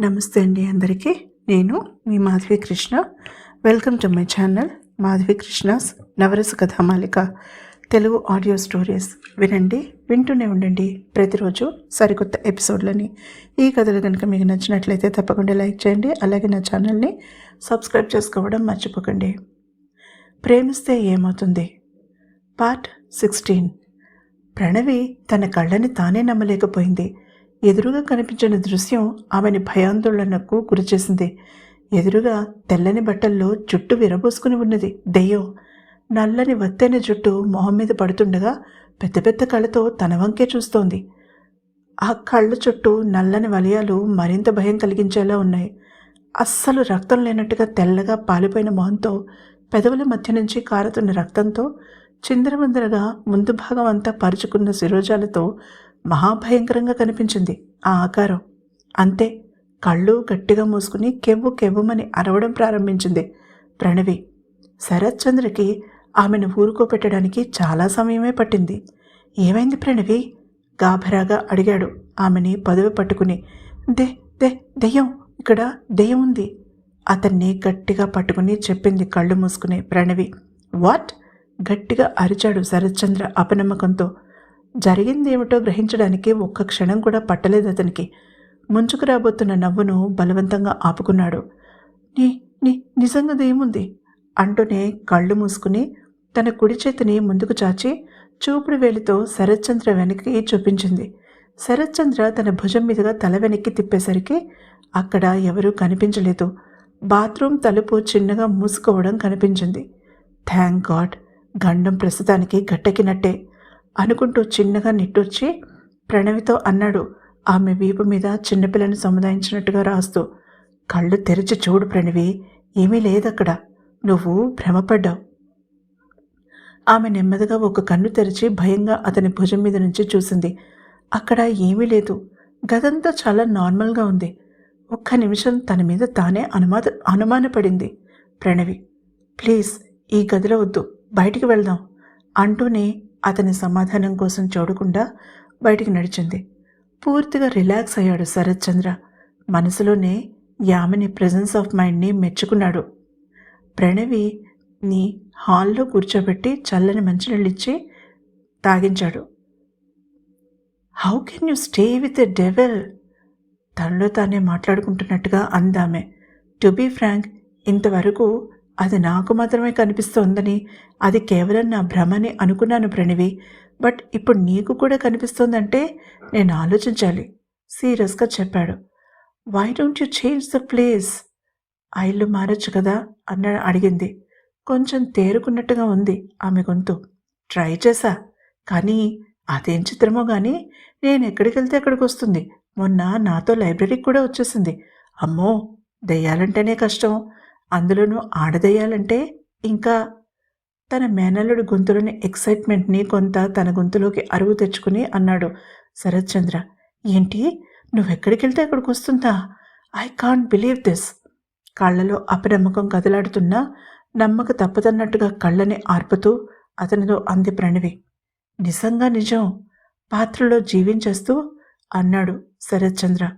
నమస్తే అండి అందరికీ. నేను మీ Madhavi Krishna. Welcome to my channel Madhavi Krishna's Navarasa Kathamalika. Telugu audio stories వినండి వింటూనే ఉండండి ప్రతిరోజు సరికొత్త ఎపిసోడ్లని. ఈ కథలు కనుక మీకు నచ్చినట్లయితే తప్పకుండా లైక్ చేయండి అలాగే నా ఛానల్ని సబ్స్క్రైబ్ చేసుకోవడం మర్చిపోకండి. ప్రేమిస్తే ఏమవుతుంది? Part sixteen. ప్రణవి తన కళ్ళని తానే నమ్మలేకపోయింది. ఎదురుగా కనిపించిన దృశ్యం ఆమెని భయాందోళనకు గురిచేసింది. ఎదురుగా తెల్లని బట్టల్లో జుట్టు విరబోసుకుని ఉన్నది దెయ్యం. నల్లని వత్తైన జుట్టు మొహం మీద పడుతుండగా పెద్ద పెద్ద కళ్ళతో తన వంకే చూస్తోంది. ఆ కళ్ళ చుట్టూ నల్లని వలయాలు మరింత భయం కలిగించేలా ఉన్నాయి. అస్సలు రక్తం లేనట్టుగా తెల్లగా పాలిపోయిన మొహంతో పెదవుల మధ్య నుంచి కారుతున్న రక్తంతో చిందరవందరగా ముందు భాగం అంతా పరుచుకున్న శిరోజాలతో మహాభయంకరంగా కనిపించింది ఆ ఆకారం. అంతే కళ్ళు గట్టిగా మూసుకుని కెవ్వు కెవ్వుమని అరవడం ప్రారంభించింది ప్రణవి. శరత్చంద్రకి ఆమెను ఊరుకోపెట్టడానికి చాలా సమయమే పట్టింది. ఏమైంది ప్రణవి? గాభరాగా అడిగాడు ఆమెని పదవి పట్టుకుని. దే దే దెయ్యం ఇక్కడ దెయ్యం ఉంది. అతన్ని గట్టిగా పట్టుకుని చెప్పింది కళ్ళు మూసుకునే ప్రణవి. వాట్? గట్టిగా అరిచాడు శరత్చంద్ర అపనమ్మకంతో. జరిగిందేమిటో గ్రహించడానికి ఒక్క క్షణం కూడా పట్టలేదు అతనికి. ముంచుకు రాబోతున్న నవ్వును బలవంతంగా ఆపుకున్నాడు. నీ నీ నిజంగా దేముంది అంటూనే కళ్ళు మూసుకుని తన కుడి చేతిని ముందుకు చాచి చూపుడు వేలితో శరత్చంద్ర వెనక్కి చూపించింది. శరత్చంద్ర తన భుజం మీదుగా తల వెనక్కి తిప్పేసరికి అక్కడ ఎవరూ కనిపించలేదు. బాత్రూమ్ తలుపు చిన్నగా మూసుకోవడం కనిపించింది. Thank God! గండం ప్రస్తుతానికి గట్టెక్కినట్టే. అనుకుంటూ చిన్నగా నిట్టూర్చి ప్రణవితో అన్నాడు. ఆమె వీపు మీద చిన్నపిల్లని సముదాయించినట్టుగా రాస్తూ కళ్ళు తెరిచి చూడు ప్రణవి ఏమీ లేదక్కడ. నువ్వు భ్రమపడ్డావు. ఆమె నెమ్మదిగా ఒక కన్ను తెరిచి భయంగా అతని భుజం మీద నుంచి చూసింది. అక్కడ ఏమీ లేదు. గదంతా చాలా నార్మల్గా ఉంది. ఒక్క నిమిషం తన మీద తానే అనుమాన అనుమానపడింది ప్రణవి. ప్లీజ్ ఈ గదిలో వద్దు. బయటికి వెళ్దాం. అంటూనే అతని సమాధానం కోసం చూడకుండా బయటికి నడిచింది. పూర్తిగా రిలాక్స్ అయ్యాడు శరత్ చంద్ర. మనసులోనే యామిని ప్రజెన్స్ ఆఫ్ మైండ్ని మెచ్చుకున్నాడు. ప్రణవిని హాల్లో కూర్చోబెట్టి చల్లని మంచినీళ్ళిచ్చి తాగించాడు. How can you stay with a devil తనలో తానే మాట్లాడుకుంటున్నట్టుగా అందామె. టు బీ ఫ్రాంక్ ఇంతవరకు అది నాకు మాత్రమే కనిపిస్తోందని అది కేవలం నా భ్రమని అనుకున్నాను ప్రణవి. బట్ ఇప్పుడు నీకు కూడా కనిపిస్తోందంటే నేను ఆలోచించాలి సీరియస్గా చెప్పాడు. Why don't you change the place ఆ ఇల్లు మారచ్చు కదా? అన్న అడిగింది. కొంచెం తేరుకున్నట్టుగా ఉంది ఆమె గొంతు. ట్రై చేశా. కానీ అదేం చిత్రమో కానీ నేను ఎక్కడికి వెళ్తే అక్కడికి వస్తుంది. మొన్న నాతో లైబ్రరీకి కూడా వచ్చేసింది. అమ్మో! దెయ్యాలంటేనే కష్టం. అందులోనూ ఆడదేయాలంటే ఇంకా తన మేనల్లుడి గొంతులోని ఎక్సైట్మెంట్ని కొంత తన గొంతులోకి అరువు తెచ్చుకుని అన్నాడు శరత్చంద్ర. ఏంటి? నువ్వెక్కడికి వెళ్తే అక్కడికి వస్తుందా ఐ కాంట్ బిలీవ్ దిస్ కళ్ళలో అపనమ్మకం కదలాడుతున్నా నమ్మక తప్పదన్నట్టుగా కళ్ళని ఆర్పుతూ అతనితో అంది ప్రణవి. నిజంగా నిజం. పాత్రలో జీవించేస్తూ అన్నాడు శరత్చంద్ర.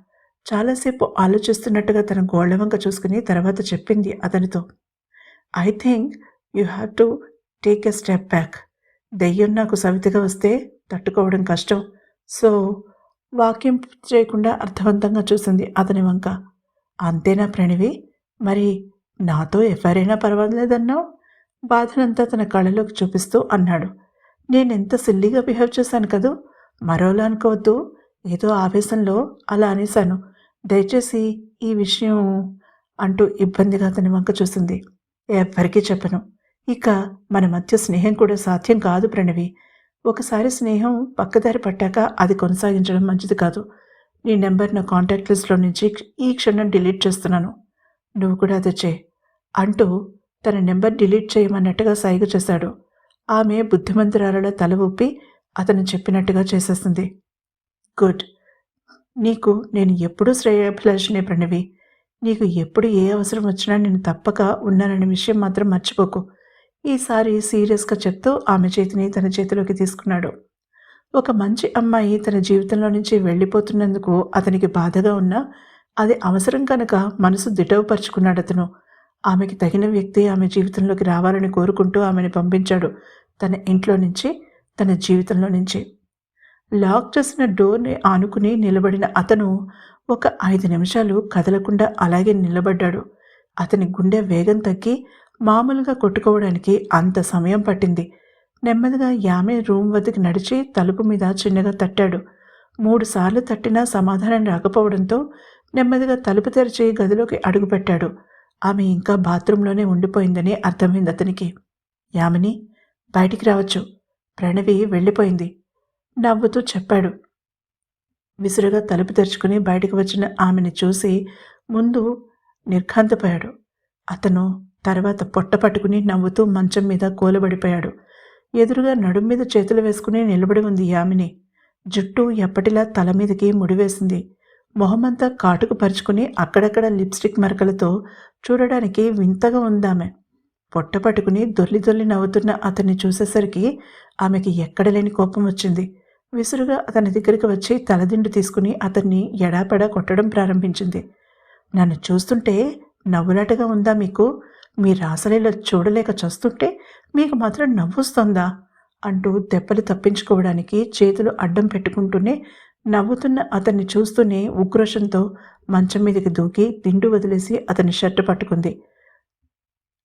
చాలాసేపు ఆలోచిస్తున్నట్టుగా తన గోళ్ళవంక చూసుకుని తర్వాత చెప్పింది అతనితో. I think you have to take a step back దెయ్యం నాకు సవితిగా వస్తే తట్టుకోవడం కష్టం. సో వాక్యం చేయకుండా అర్థవంతంగా చూసింది అతని వంక. అంతేనా ప్రణవి? మరి నాతో ఎవరైనా పర్వాలేదన్నావు? బాధనంతా తన కళ్ళలోకి చూపిస్తూ అన్నాడు. నేనెంత సిల్లీగా బిహేవ్ చేశాను కదూ? మరోలా అనుకోవద్దు. ఏదో ఆవేశంలో అలా అనేశాను. దయచేసి ఈ విషయం అంటూ ఇబ్బందిగా అతని వంక చూసింది. ఎవ్వరికీ చెప్పను. ఇక మన మధ్య స్నేహం కూడా సాధ్యం కాదు ప్రణవి. ఒకసారి స్నేహం పక్కదారి పట్టాక అది కొనసాగించడం మంచిది కాదు. నీ నెంబర్ నా కాంటాక్ట్ లిస్ట్లో నుంచి ఈ క్షణం డిలీట్ చేస్తున్నాను. నువ్వు కూడా అదే చే అంటూ తన నెంబర్ డిలీట్ చేయమన్నట్టుగా సైగ చేశాడు. ఆమె బుద్ధిమంతురాలలో తల ఊపి అతను చెప్పినట్టుగా చేసేసింది. గుడ్. నీకు నేను ఎప్పుడూ శ్రేయాభిలాషినే ప్రణవి. నీకు ఎప్పుడు ఏ అవసరం వచ్చినా నేను తప్పక ఉన్నాననే విషయం మాత్రం మర్చిపోకు. ఈసారి సీరియస్గా చెప్తూ ఆమె చేతిని తన చేతిలోకి తీసుకున్నాడు. ఒక మంచి అమ్మాయి తన జీవితంలో నుంచి వెళ్ళిపోతున్నందుకు అతనికి బాధగా ఉన్నా అది అవసరం కనుక మనసు దిటవుపరుచుకున్నాడు అతను. ఆమెకి తగిన వ్యక్తి ఆమె జీవితంలోకి రావాలని కోరుకుంటూ ఆమెను పంపించాడు తన ఇంట్లో నుంచి తన జీవితంలో నుంచి. లాక్ చేసిన డోర్ని ఆనుకుని నిలబడిన అతను ఒక ఐదు నిమిషాలు కదలకుండా అలాగే నిలబడ్డాడు. అతని గుండె వేగం తగ్గి మామూలుగా కొట్టుకోవడానికి అంత సమయం పట్టింది. నెమ్మదిగా యామే రూమ్ వద్దకు నడిచి తలుపు మీద చిన్నగా తట్టాడు. మూడుసార్లు తట్టినా సమాధానం రాకపోవడంతో నెమ్మదిగా తలుపు తెరిచి గదిలోకి అడుగుపెట్టాడు ఆమె ఇంకా బాత్రూంలోనే ఉండిపోయిందని అర్థమైంది అతనికి. యామిని బయటికి రావచ్చు. ప్రణవి వెళ్ళిపోయింది. నవ్వుతూ చెప్పాడు. విసురుగా తలుపు తెరుచుకుని బయటకు వచ్చిన ఆమెని చూసి ముందు నిర్ఘాంతపోయాడు. అతను తర్వాత పొట్ట పట్టుకుని నవ్వుతూ మంచం మీద కూలబడిపోయాడు ఎదురుగా నడుం మీద చేతులు వేసుకుని నిలబడి ఉంది యామిని జుట్టు ఎప్పటిలా తల మీదకి ముడివేసింది మొహమంతా కాటుకు పరుచుకుని అక్కడక్కడ లిప్స్టిక్ మరకలతో చూడడానికి వింతగా ఉందామె పొట్ట పట్టుకుని దొర్లి దొర్లి నవ్వుతున్న అతన్ని చూసేసరికి ఆమెకి ఎక్కడలేని కోపం వచ్చింది. విసురుగా అతని దగ్గరికి వచ్చి తలదిండు తీసుకుని అతన్ని ఎడాపెడా కొట్టడం ప్రారంభించింది. నన్ను చూస్తుంటే నవ్వులాటగా ఉందా మీకు? మీ రాసలీలో చూడలేక చూస్తుంటే మీకు మాత్రం నవ్వుస్తోందా? అంటూ దెబ్బలు తప్పించుకోవడానికి చేతులు అడ్డం పెట్టుకుంటూనే నవ్వుతున్న అతన్ని చూస్తూనే ఉక్రోషంతో మంచం మీదకి దూకి దిండు వదిలేసి అతని షర్టు పట్టుకుంది.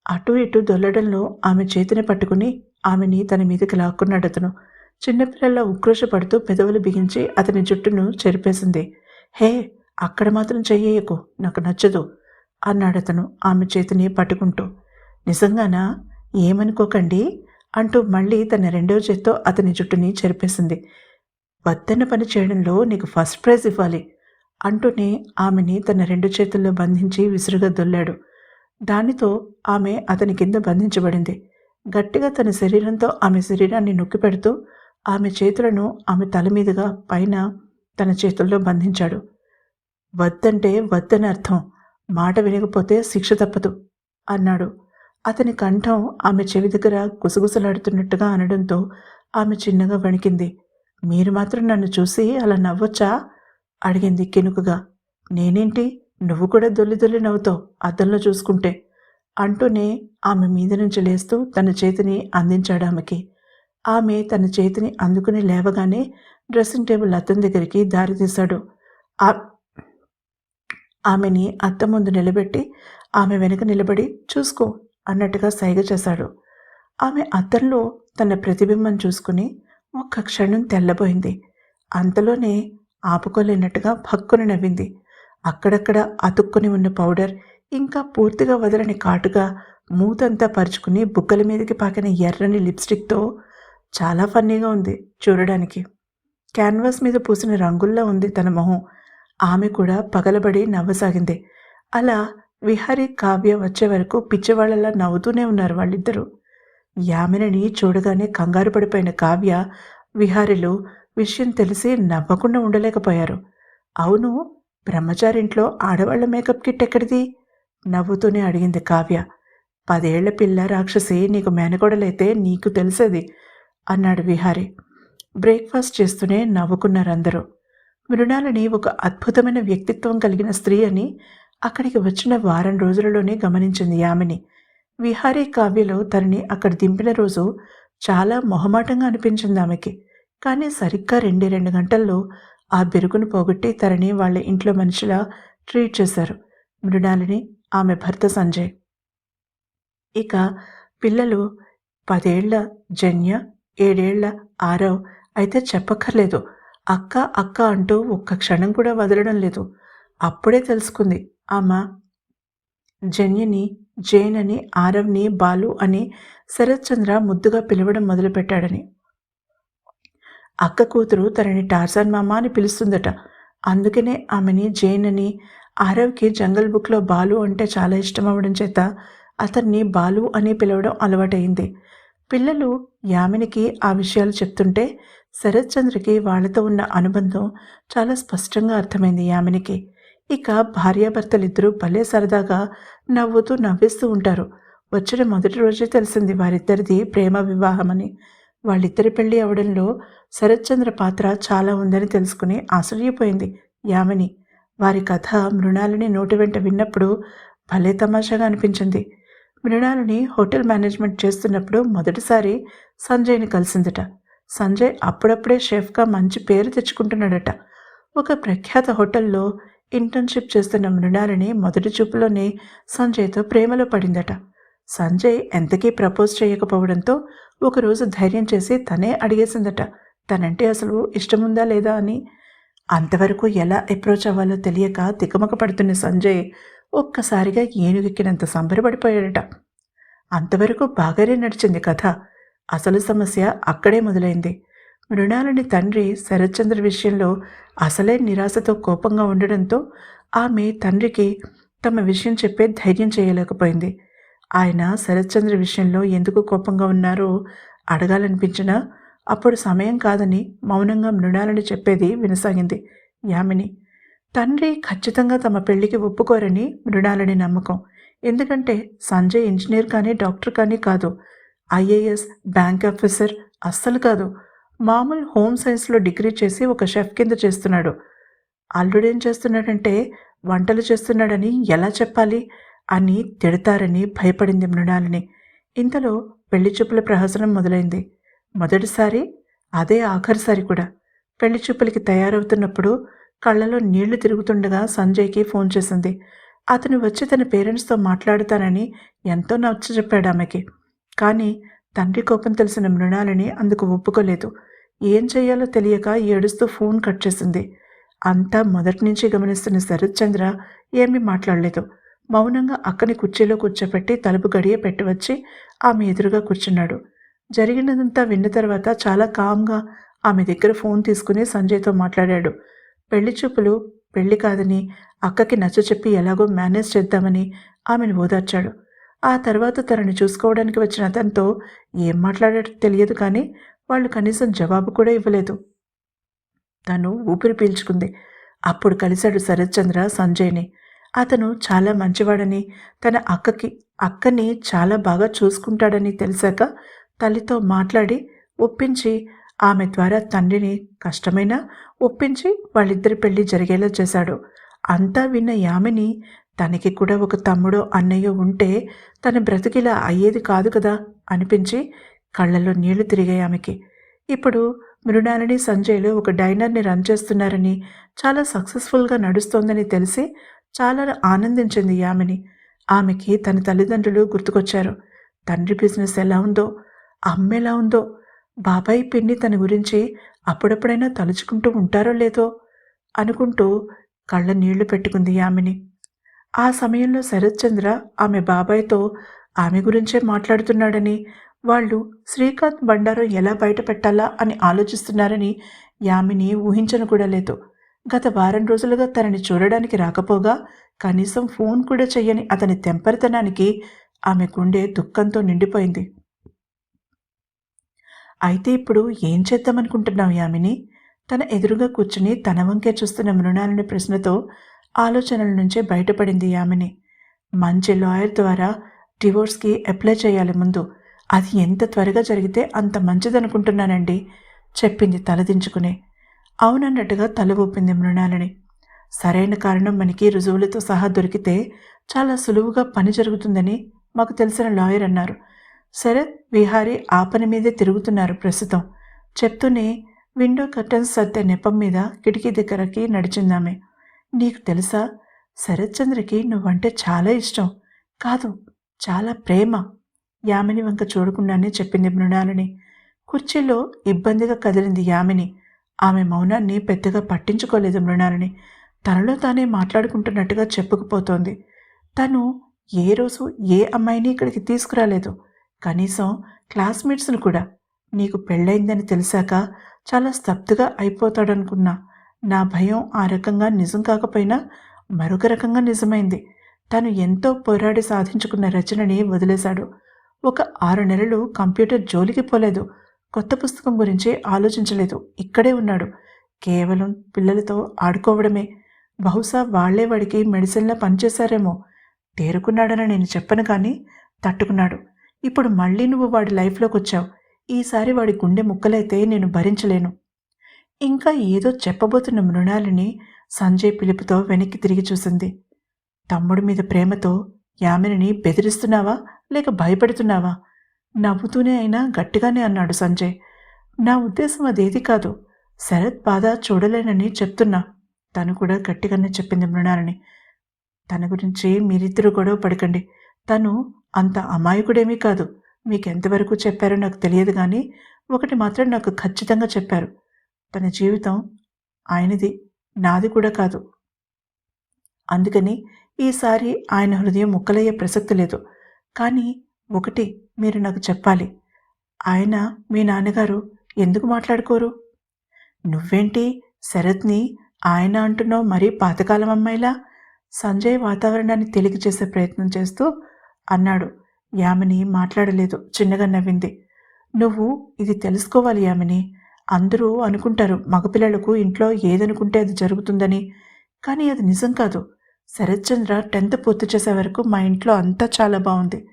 అటు ఇటు దొల్లడంలో ఆమె చేతిని పట్టుకుని ఆమెని తన మీదకి లాక్కున్నాడు అతను చిన్నపిల్లల ఉక్రోషపడుతూ పెదవులు బిగించి అతని జుట్టును చెరిపేసింది. హే అక్కడ మాత్రం చెయ్యకు నాకు నచ్చదు అన్నాడు అతను ఆమె చేతిని పట్టుకుంటూ. నిజంగానా? ఏమనుకోకండి అంటూ మళ్ళీ తన రెండవ చేత్తో అతని జుట్టుని చెరిపేసింది. వద్దన్న పని చేయడంలో నీకు ఫస్ట్ ప్రైజ్ ఇవ్వాలి అంటూనే ఆమెని తన రెండు చేతుల్లో బంధించి విసురుగా దొల్లాడు. దానితో ఆమె అతని కింద బంధించబడింది. గట్టిగా తన శరీరంతో ఆమె శరీరాన్ని నొక్కి పెడుతూ ఆమె చేతులను ఆమె తల మీదుగా పైన తన చేతుల్లో బంధించాడు. వద్దంటే వద్దని అర్థం. మాట వినకపోతే శిక్ష తప్పదు అన్నాడు. అతని కంఠం ఆమె చెవి దగ్గర గుసగుసలాడుతున్నట్టుగా అనడంతో ఆమె చిన్నగా వణికింది. మీరు మాత్రం నన్ను చూసి అలా నవ్వొచ్చా? అడిగింది కినుకుగా. నేనేంటి? నువ్వు కూడా దొల్లి దొల్లి నవ్వుతావు అద్దంలో చూసుకుంటే. అంటూనే ఆమె మీద నుంచి లేస్తూ తన చేతిని అందించాడు ఆమెకి. ఆమె తన చేతిని అందుకుని లేవగానే డ్రెస్సింగ్ టేబుల్ అద్దం దగ్గరికి దారి తీశాడు. ఆ- ఆమెని అద్దం ముందు నిలబెట్టి ఆమె వెనుక నిలబడి చూసుకో అన్నట్టుగా సైగ చేశాడు. ఆమె అద్దంలో తన ప్రతిబింబం చూసుకుని ఒక్క క్షణం తెల్లబోయింది. అంతలోనే ఆపుకోలేనట్టుగా భక్కున నవ్వింది. అక్కడక్కడ అతుక్కుని ఉన్న పౌడర్ ఇంకా పూర్తిగా వదలని కాటుగా మూతంతా పరుచుకుని బుగ్గల మీదకి పాకిన ఎర్రని లిప్స్టిక్తో చాలా ఫన్నీగా ఉంది చూడడానికి. క్యాన్వాస్ మీద పూసిన రంగుల్లో ఉంది తన మొహం. ఆమె కూడా పగలబడి నవ్వసాగింది. అలా విహారి కావ్య వచ్చే వరకు పిచ్చివాళ్ళలా నవ్వుతూనే ఉన్నారు వాళ్ళిద్దరూ. యామినని చూడగానే కంగారు పడిపోయిన కావ్య విహారిలు విషయం తెలిసి నవ్వకుండా ఉండలేకపోయారు. అవును బ్రహ్మచారింట్లో ఆడవాళ్ళ మేకప్ కిట్ ఎక్కడిది? నవ్వుతూనే అడిగింది కావ్య. పదేళ్ళ పిల్ల రాక్షసి నీకు మేనగోడలైతే నీకు తెలిసేది. అన్నాడు విహారి. బ్రేక్ఫాస్ట్ చేస్తూనే నవ్వుకున్నారందరూ. మృణాలని ఒక అద్భుతమైన వ్యక్తిత్వం కలిగిన స్త్రీ అని అక్కడికి వచ్చిన వారం రోజులలోనే గమనించింది యామిని. విహారీ కావ్యలో తనని అక్కడ దింపిన రోజు చాలా మొహమాటంగా అనిపించింది ఆమెకి. కానీ సరిగ్గా రెండే రెండు గంటల్లో ఆ బెరుగును పోగొట్టి తనని వాళ్ళ ఇంట్లో మనిషిలా ట్రీట్ చేశారు. మృణాలిని ఆమె భర్త సంజయ్. ఇక పిల్లలు పదేళ్ళ జన్య ఏడేళ్ళ ఆరవ్ అయితే చెప్పక్కర్లేదు. అక్క అక్క అంటూ ఒక్క క్షణం కూడా వదలడం లేదు. అప్పుడే తెలుసుకుంది ఆమె జన్యని జైన్ అని ఆరవ్ని బాలు అని శరత్చంద్ర ముద్దుగా పిలవడం మొదలుపెట్టాడని. అక్క కూతురు తనని టార్జాన్ మామ అని పిలుస్తుందట. అందుకనే ఆమెని జైన్ అని ఆరవ్కి జంగల్ బుక్లో బాలు అంటే చాలా ఇష్టం అవ్వడం చేత అతన్ని బాలు అని పిలవడం అలవాటైంది పిల్లలు యామినికి ఆ విషయాలు చెప్తుంటే శరత్చంద్రకి వాళ్ళతో ఉన్న అనుబంధం చాలా స్పష్టంగా అర్థమైంది యామినికి. ఇక భార్యాభర్తలిద్దరూ భలే సరదాగా నవ్వుతూ నవ్విస్తూ ఉంటారు. వచ్చిన మొదటి రోజే తెలిసింది వారిద్దరిది ప్రేమ వివాహమని. వాళ్ళిద్దరి పెళ్ళి అవడంలో శరత్చంద్ర పాత్ర చాలా ఉందని తెలుసుకుని ఆశ్చర్యపోయింది యామిని. వారి కథ మృణాలని నోటి వెంట విన్నప్పుడు భలే తమాషాగా అనిపించింది. మృణాలిని హోటల్ మేనేజ్మెంట్ చేస్తున్నప్పుడు మొదటిసారి సంజయ్ని కలిసిందట. సంజయ్ అప్పుడప్పుడే షెఫ్గా మంచి పేరు తెచ్చుకుంటున్నాడట. ఒక ప్రఖ్యాత హోటల్లో ఇంటర్న్షిప్ చేస్తున్న మృణాలిని మొదటి చూపులోనే సంజయ్తో ప్రేమలో పడిందట. సంజయ్ ఎంతకీ ప్రపోజ్ చేయకపోవడంతో ఒకరోజు ధైర్యం చేసి తనే అడిగేసిందట తనంటే అసలు ఇష్టముందా లేదా? అని. అంతవరకు ఎలా అప్రోచ్ అవ్వాలో తెలియక తికమక పడుతున్న సంజయ్. ఒక్కసారిగా ఏనుగెక్కినంత సంబరపడిపోయాడట. అంతవరకు బాగానే నడిచింది కథ. అసలు సమస్య అక్కడే మొదలైంది. మృణాలని తండ్రి శరత్చంద్ర విషయంలో అసలే నిరాశతో కోపంగా ఉండడంతో ఆమె తండ్రికి తమ విషయం చెప్పే ధైర్యం చేయలేకపోయింది. ఆయన శరత్చంద్ర విషయంలో ఎందుకు కోపంగా ఉన్నారో అడగాలనిపించినా అప్పుడు సమయం కాదని మౌనంగా మృణాలని చెప్పేది వినసాగింది యామిని. తండ్రి ఖచ్చితంగా తమ పెళ్ళికి ఒప్పుకోరని మృణాలని నమ్మకం. ఎందుకంటే సంజయ్ ఇంజనీర్ కానీ డాక్టర్ కానీ కాదు. ఐఏఎస్ బ్యాంక్ ఆఫీసర్ అస్సలు కాదు. మామూలు హోమ్ సైన్స్లో డిగ్రీ చేసి ఒక షెఫ్ కింద చేస్తున్నాడు. అల్లుడేం చేస్తున్నాడంటే వంటలు చేస్తున్నాడని ఎలా చెప్పాలి అని తిడతారని భయపడింది మృణాలిని. ఇంతలో పెళ్ళి చూపుల ప్రహసనం మొదలైంది. మొదటిసారి అదే ఆఖరిసారి కూడా. పెళ్ళి చూపులకి తయారవుతున్నప్పుడు కళ్ళలో నీళ్ళు తిరుగుతుండగా సంజయ్కి ఫోన్ చేసింది. అతను వచ్చి తన పేరెంట్స్తో మాట్లాడతానని ఎంతో నచ్చ చెప్పాడు ఆమెకి. కానీ తండ్రి కోపం తెలిసిన మృణాలని అందుకు ఒప్పుకోలేదు. ఏం చేయాలో తెలియక ఏడుస్తూ ఫోన్ కట్ చేసింది. అంతా మొదటి నుంచి గమనిస్తున్న శరత్ చంద్ర ఏమీ మాట్లాడలేదు. మౌనంగా అక్కని కుర్చీలో కూర్చోపెట్టి తలుపు గడియ పెట్టి వచ్చి ఆమె ఎదురుగా కూర్చున్నాడు. జరిగినదంతా విన్న తర్వాత చాలా కామ్గా ఆమె దగ్గర ఫోన్ తీసుకుని సంజయ్తో మాట్లాడాడు. పెళ్ళి చూపులు పెళ్ళి కాదని అక్కకి నచ్చ చెప్పి ఎలాగో మేనేజ్ చేద్దామని ఆమెను ఓదార్చాడు. ఆ తర్వాత తనని చూసుకోవడానికి వచ్చిన అతనితో ఏం మాట్లాడాడో తెలియదు కానీ వాళ్ళు కనీసం జవాబు కూడా ఇవ్వలేదు. తను ఊపిరి పీల్చుకుంది. అప్పుడు కలిశాడు శరత్చంద్ర సంజయ్ని. అతను చాలా మంచివాడని తన అక్కకి అక్కని చాలా బాగా చూసుకుంటాడని తెలిసాక తల్లితో మాట్లాడి ఒప్పించి ఆమె ద్వారా తండ్రిని కష్టమైనా ఒప్పించి వాళ్ళిద్దరి పెళ్ళి జరిగేలా చేశాడు. అంతా విన్న యామిని తనకి కూడా ఒక తమ్ముడో అన్నయ్యో ఉంటే తన బ్రతికిలా అయ్యేది కాదు కదా అనిపించి కళ్ళల్లో నీళ్ళు తిరిగాయి ఆమెకి. ఇప్పుడు మృణాలని సంజయ్లు ఒక డైనర్ని రన్ చేస్తున్నారని చాలా సక్సెస్ఫుల్గా నడుస్తోందని తెలిసి చాలా ఆనందించింది యామిని. ఆమెకి తన తల్లిదండ్రులు గుర్తుకొచ్చారు. తండ్రి బిజినెస్ ఎలా ఉందో అమ్మ ఎలా ఉందో బాబాయ్ పిన్ని తన గురించి అప్పుడప్పుడైనా తలుచుకుంటూ ఉంటారో లేదో అనుకుంటూ కళ్ళ నీళ్ళు పెట్టుకుంది ఆమెని ఆ సమయంలో శరత్చంద్ర ఆమె బాబాయ్తో ఆమె గురించే మాట్లాడుతున్నాడని వాళ్ళు శ్రీకాంత్ బండారు ఎలా బయట పెట్టాలా అని ఆలోచిస్తున్నారని యామిని ఊహించను కూడా లేదు. గత వారం రోజులుగా తనని చూడడానికి రాకపోగా కనీసం ఫోన్ కూడా చెయ్యని అతని తెంపరితనానికి ఆమె గుండె దుఃఖంతో నిండిపోయింది. అయితే ఇప్పుడు ఏం చేద్దామనుకుంటున్నావు యామిని? తన ఎదురుగా కూర్చుని తన వంకే చూస్తున్న మృణాలని ప్రశ్నతో ఆలోచనల నుంచే బయటపడింది యామిని. మంచి లాయర్ ద్వారా డివోర్స్కి అప్లై చేయాలి ముందు. అది ఎంత త్వరగా జరిగితే అంత మంచిదనుకుంటున్నానండి చెప్పింది తలదించుకునే. అవునన్నట్టుగా తల ఊపింది మృణాలని. సరైన కారణం మనకి రుజువులతో సహా దొరికితే చాలా సులువుగా పని జరుగుతుందని మాకు తెలిసిన లాయర్ అన్నారు. శరత్ విహారీ ఆ మీదే తిరుగుతున్నారు ప్రస్తుతం. చెప్తూనే విండో కర్టన్స్ సర్దే నెపం మీద కిటికీ దగ్గరకి నడిచిందామె. నీకు తెలుసా? శరత్చంద్రకి నువ్వంటే చాలా ఇష్టం. కాదు చాలా ప్రేమ. యామిని వంక చూడకుండానే చెప్పింది మృణాలని. కుర్చీలో ఇబ్బందిగా కదిలింది యామిని. ఆమె మౌనాన్ని పెద్దగా పట్టించుకోలేదు మృణాలని. తనలో తానే మాట్లాడుకుంటున్నట్టుగా చెప్పుకుపోతోంది. తను ఏ రోజు ఏ అమ్మాయిని ఇక్కడికి తీసుకురాలేదు. కనీసం క్లాస్మేట్స్ను కూడా. నీకు పెళ్ళైందని తెలిసాక చాలా స్తబ్దుగా అయిపోతాడనుకున్నా. నా భయం ఆ రకంగా నిజం కాకపోయినా మరొక రకంగా నిజమైంది. తను ఎంతో పోరాడి సాధించుకున్న రచనని వదిలేశాడు. ఒక ఆరు నెలలు కంప్యూటర్ జోలికి పోలేదు. కొత్త పుస్తకం గురించి ఆలోచించలేదు. ఇక్కడే ఉన్నాడు. కేవలం పిల్లలతో ఆడుకోవడమే. బహుశా వాళ్ళే వాడికి మెడిసిన్లా పనిచేశారేమో. తేరుకున్నాడని నేను చెప్పను కానీ తట్టుకున్నాడు. ఇప్పుడు మళ్ళీ నువ్వు వాడి లైఫ్లోకి వచ్చావు. ఈసారి వాడి గుండె ముక్కలైతే నేను భరించలేను. ఇంకా ఏదో చెప్పబోతున్న మృణాలిని సంజయ్ పిలుపుతో వెనక్కి తిరిగి చూసింది. తమ్ముడి మీద ప్రేమతో యామిని బెదిరిస్తున్నావా? లేక భయపెడుతున్నావా? నవ్వుతూనే అయినా గట్టిగానే అన్నాడు సంజయ్. నా ఉద్దేశం అదేది కాదు. శరత్ బాధ చూడలేనని చెప్తున్నా. తను కూడా గట్టిగానే చెప్పింది మృణాలని. తన గురించి మీరిద్దరూ గొడవ పడకండి. తను అంత అమాయకుడేమీ కాదు. మీకు ఎంతవరకు చెప్పారో నాకు తెలియదు కానీ ఒకటి మాత్రం నాకు ఖచ్చితంగా చెప్పారు. తన జీవితం ఆయనది నాది కూడా కాదు. అందుకని ఈసారి ఆయన హృదయం ముక్కలయ్యే ప్రసక్తి లేదు. కానీ ఒకటి మీరు నాకు చెప్పాలి. ఆయన మీ నాన్నగారు ఎందుకు మాట్లాడుకోరు? నువ్వేంటి శరత్ని ఆయన అంటున్నావు మరీ పాతకాలం అమ్మాయిలా? సంజయ్ వాతావరణాన్ని తేలిక చేసే ప్రయత్నం చేస్తూ అన్నాడు. యామిని మాట్లాడలేదు చిన్నగా నవ్వింది. నువ్వు ఇది తెలుసుకోవాలి యామిని. అందరూ అనుకుంటారు మగపిల్లలకు ఇంట్లో ఏదనుకుంటే అది జరుగుతుందని. కానీ అది నిజం కాదు. శరత్చంద్ర టెన్త్ పూర్తి చేసే వరకు మా ఇంట్లో అంతా చాలా బాగుంది.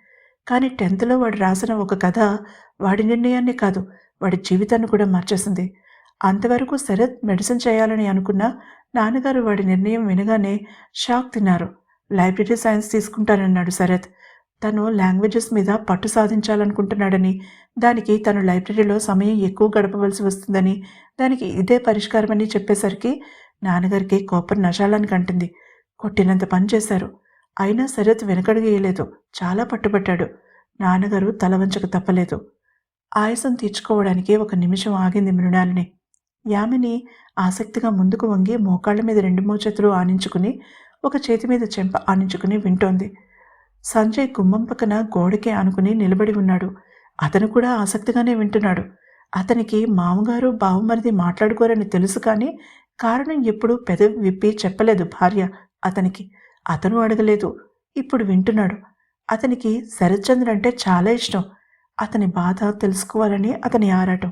కానీ టెన్త్లో వాడు రాసిన ఒక కథ వాడి నిర్ణయాన్ని కాదు వాడి జీవితాన్ని కూడా మార్చేసింది. అంతవరకు శరత్ మెడిసిన్ చేయాలని అనుకున్న నాన్నగారు వాడి నిర్ణయం వినగానే షాక్ తిన్నారు. లైబ్రరీ సైన్స్ తీసుకుంటానన్నాడు శరత్. తను లాంగ్వేజెస్ మీద పట్టు సాధించాలనుకుంటున్నాడని దానికి తను లైబ్రరీలో సమయం ఎక్కువ గడపవలసి వస్తుందని దానికి ఇదే పరిష్కారమని చెప్పేసరికి నాన్నగారికి కోపం నశాలానికి అంటుంది కొట్టినంత పని చేశారు. అయినా శరత్ వెనకడుగేయలేదు చాలా పట్టుబట్టాడు. నాన్నగారు తలవంచక తప్పలేదు. ఆయాసం తీర్చుకోవడానికి ఒక నిమిషం ఆగింది మృణాలిని. యామిని ఆసక్తిగా ముందుకు వంగి మోకాళ్ళ మీద రెండు మోచేతులు ఆనించుకుని ఒక చేతి మీద చెంప ఆనించుకుని వింటోంది. సంజయ్ గుమ్మం పక్కన గోడకి ఆనుకుని నిలబడి ఉన్నాడు. అతను కూడా ఆసక్తిగానే వింటున్నాడు. అతనికి మామగారు బావమరిది మాట్లాడుకోరని తెలుసు కానీ కారణం ఎప్పుడూ పెదవి విప్పి చెప్పలేదు భార్య అతనికి. అతను అడగలేదు. ఇప్పుడు వింటున్నాడు. అతనికి శరత్చంద్ర అంటే చాలా ఇష్టం. అతని బాధ తెలుసుకోవాలని అతని ఆరాటం.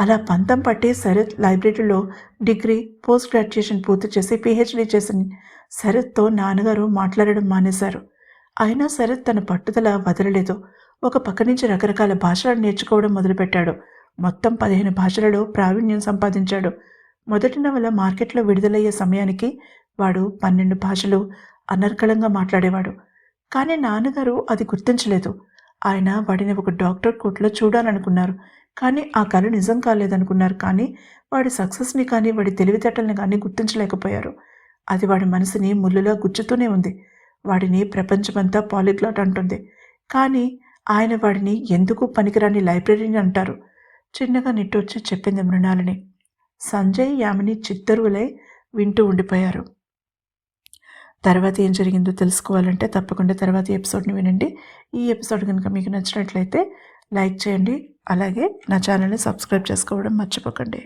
అలా పంతం పట్టి శరత్ లైబ్రరీలో డిగ్రీ పోస్ట్ గ్రాడ్యుయేషన్ పూర్తి చేసి పిహెచ్డీ చేసిన శరత్తో నాన్నగారు మాట్లాడడం మానేశారు. అయినా శరత్ తన పట్టుదల వదలలేదు. ఒక పక్క నుంచి రకరకాల భాషలను నేర్చుకోవడం మొదలుపెట్టాడు. మొత్తం పదిహేను భాషలలో ప్రావీణ్యం సంపాదించాడు. మొదటి నవల మార్కెట్లో విడుదలయ్యే సమయానికి వాడు పన్నెండు భాషలు అనర్కళంగా మాట్లాడేవాడు. కానీ నాన్నగారు అది గుర్తించలేదు. ఆయన వాడిని ఒక డాక్టర్ కోట్లో చూడాలనుకున్నారు. కానీ ఆ కళ నిజం కాలేదనుకున్నారు కానీ వాడి సక్సెస్ని కానీ వాడి తెలివితేటల్ని కానీ గుర్తించలేకపోయారు. అది వాడి మనసుని ముళ్ళులా గుచ్చుతూనే ఉంది. వాడిని ప్రపంచమంతా పాలిగ్లాట్ అంటుంది. కానీ ఆయన వాడిని ఎందుకు పనికిరాని లైబ్రరీని అంటారు? చిన్నగా నిట్టొచ్చి చెప్పింది మృణాలిని. సంజయ్ యామిని చిత్తరువులై వింటూ ఉండిపోయారు. తర్వాత ఏం జరిగిందో తెలుసుకోవాలంటే తప్పకుండా తర్వాత ఎపిసోడ్ని వినండి. ఈ ఎపిసోడ్ కనుక మీకు నచ్చినట్లయితే లైక్ చేయండి అలాగే నా ఛానల్ని సబ్స్క్రైబ్ చేసుకోవడం మర్చిపోకండి.